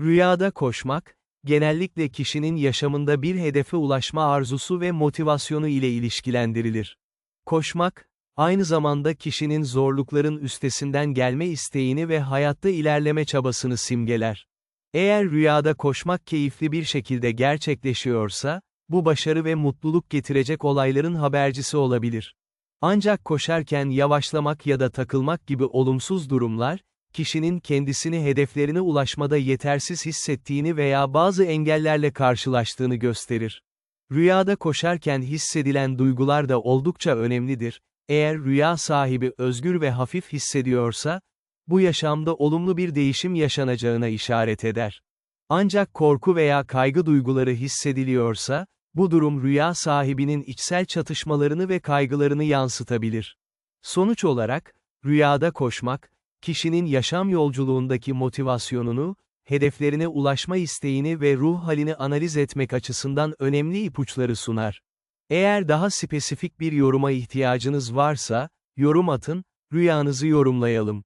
Rüyada koşmak, genellikle kişinin yaşamında bir hedefe ulaşma arzusu ve motivasyonu ile ilişkilendirilir. Koşmak, aynı zamanda kişinin zorlukların üstesinden gelme isteğini ve hayatta ilerleme çabasını simgeler. Eğer rüyada koşmak keyifli bir şekilde gerçekleşiyorsa, bu başarı ve mutluluk getirecek olayların habercisi olabilir. Ancak koşarken yavaşlamak ya da takılmak gibi olumsuz durumlar, kişinin kendisini hedeflerine ulaşmada yetersiz hissettiğini veya bazı engellerle karşılaştığını gösterir. Rüyada koşarken hissedilen duygular da oldukça önemlidir. Eğer rüya sahibi özgür ve hafif hissediyorsa, bu yaşamda olumlu bir değişim yaşanacağına işaret eder. Ancak korku veya kaygı duyguları hissediliyorsa, bu durum rüya sahibinin içsel çatışmalarını ve kaygılarını yansıtabilir. Sonuç olarak, rüyada koşmak, kişinin yaşam yolculuğundaki motivasyonunu, hedeflerine ulaşma isteğini ve ruh halini analiz etmek açısından önemli ipuçları sunar. Eğer daha spesifik bir yoruma ihtiyacınız varsa, yorum atın, rüyanızı yorumlayalım.